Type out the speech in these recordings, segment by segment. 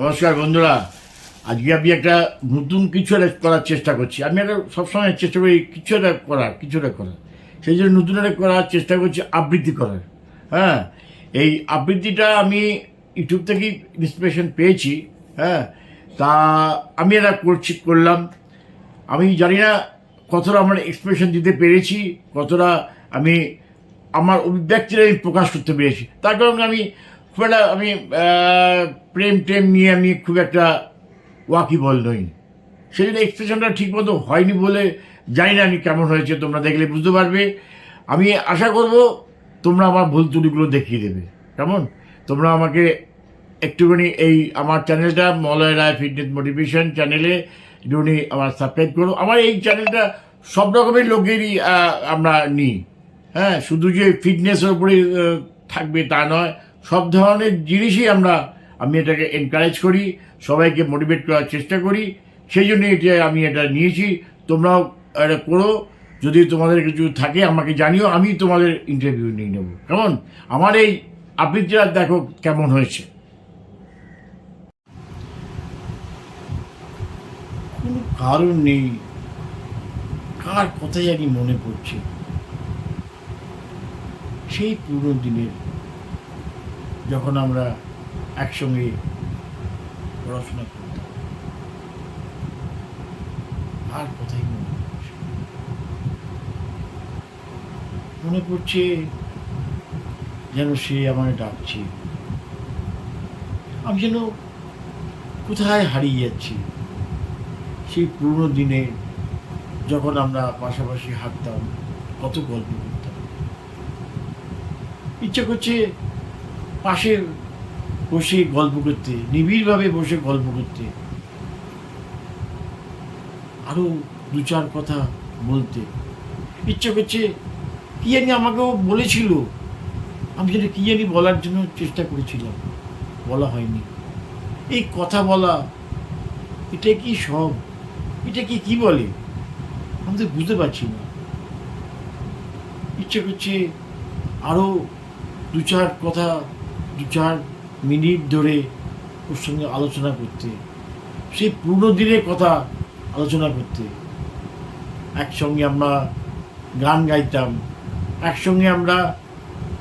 নমস্কার বন্ধুরা। আজকে আমি একটা নতুন কিছু একটা করার চেষ্টা করছি। আমি একটা সবসময় চেষ্টা করি কিছু একটা করার, কিছু একটা করার। সেই জন্য নতুন একটা করার চেষ্টা করছি, আবৃত্তি করার। হ্যাঁ এই আবৃত্তিটা আমি ইউটিউব থেকেই ইন্সপিরেশন পেয়েছি হ্যাঁ। তা আমি এটা করছি, করলাম। আমি জানি না কতটা আমার এক্সপ্রেশন দিতে পেরেছি, কতটা আমি আমার অভিব্যক্তিটা আমি প্রকাশ করতে পেরেছি। তার কারণে আমি খুব একটা আমি প্রেম টেম নিয়ে আমি খুব একটা ওয়াকিবল নই। সেই জন্য এক্সপ্রেশনটা ঠিকমতো হয়নি বলে জানি না আমি কেমন হয়েছে, তোমরা দেখলে বুঝতে পারবে। আমি আশা করব তোমরা আমার ভুল ত্রুটিগুলো দেখিয়ে দেবে। কেমন? তোমরা আমাকে একটুখানি এই আমার চ্যানেলটা, মলয় রায় ফিটনেস মোটিভেশন চ্যানেলে একটুখানি আমার সাবস্ক্রাইব করো। আমার এই চ্যানেলটা সব রকমের লোকেরই আমরা নিই। হ্যাঁ শুধু যে ফিটনেসের উপরে থাকবে তা নয়। সব ধরনের জিনিসই আমরা, আমি এটাকে এনকারেজ করি, সবাইকে মোটিভেট করার চেষ্টা করি। সেই জন্য এটা আমি এটা নিয়েছি। তোমরাও এটা করো। যদি তোমাদের কিছু থাকে, আমাকে জানিও। আমি তোমাদের ইন্টারভিউ নিয়ে নেব। কেমন? আমার এই আবৃত্তিটা দেখো কেমন হয়েছে। কোনো কারণ নেই। কার কথা জানি মনে পড়ছে। সেই পুরনো দিনের যখন আমরা একসঙ্গে পড়াশোনা করতাম। আর কথাই মনে পড়ছে? মনে পড়ছে যেন সে আমায় ডাকছে। আমি যেন কোথায় হারিয়ে যাচ্ছি। সেই পুরনো দিনে যখন আমরা পাশাপাশি হাঁটতাম, কত গল্প করতাম। ইচ্ছে করছে পাশে বসে গল্প করতে, নিবিড়ভাবে বসে গল্প করতে, আরও দু চার কথা বলতে। ইচ্ছে করছে, কি জানি আমাকেও বলেছিল। আমি যেটা কি জানি বলার জন্য চেষ্টা করেছিলাম, বলা হয়নি। এই কথা বলা, এটা কি সব? এটা কি কি বলে? আমি তো বুঝতে পারছি না। ইচ্ছে করছে আরও দু চার কথা দু চার মিনিট ধরে ওর সঙ্গে আলোচনা করতে সেই পুরনো দিনের কথা আলোচনা করতে। একসঙ্গে আমরা গান গাইতাম, একসঙ্গে আমরা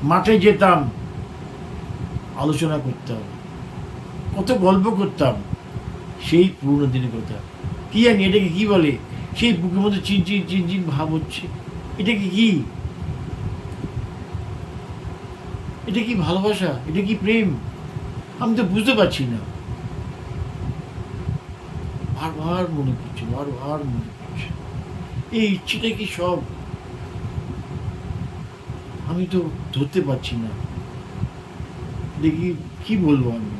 মাঠে যেতাম, আলোচনা করতাম, কত গল্প করতাম। সেই পুরনো দিনের কথা। কি জানি এটাকে কি বলে? সেই বুকের মধ্যে চিনচিন চিনচিন ভাব হচ্ছে। এটাকে কি? এটা কি ভালোবাসা? এটা কি প্রেম? আমি তো বুঝতে পারছি না। বারবার মনে পড়ছে, বারবার মনে পড়ছে। এই ইচ্ছেটা কি সব? আমি তো ধরতে পারছি না। দেখি কি বলব আমি?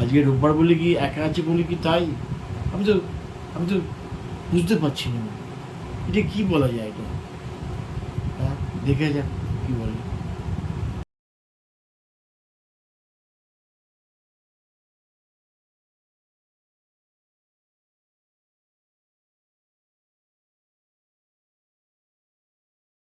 আজকে রোববার বলে কি একা আছে বলে কি তাই? আমি তো আমি তো বুঝতে পারছি না। এটা কি বলা যায় এটা? হ্যাঁ দেখে যাক কি বলে।